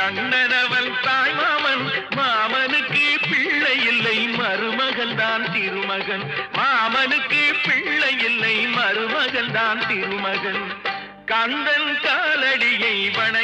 கண்ணனவன் தாய் மாமன் மாமனுக்கு பிள்ளை இல்லை மருமகன் தான் திருமகன். மாமனுக்கு பிள்ளை இல்லை மருமகன் தான் திருமகன். கந்தன் காலடியை வண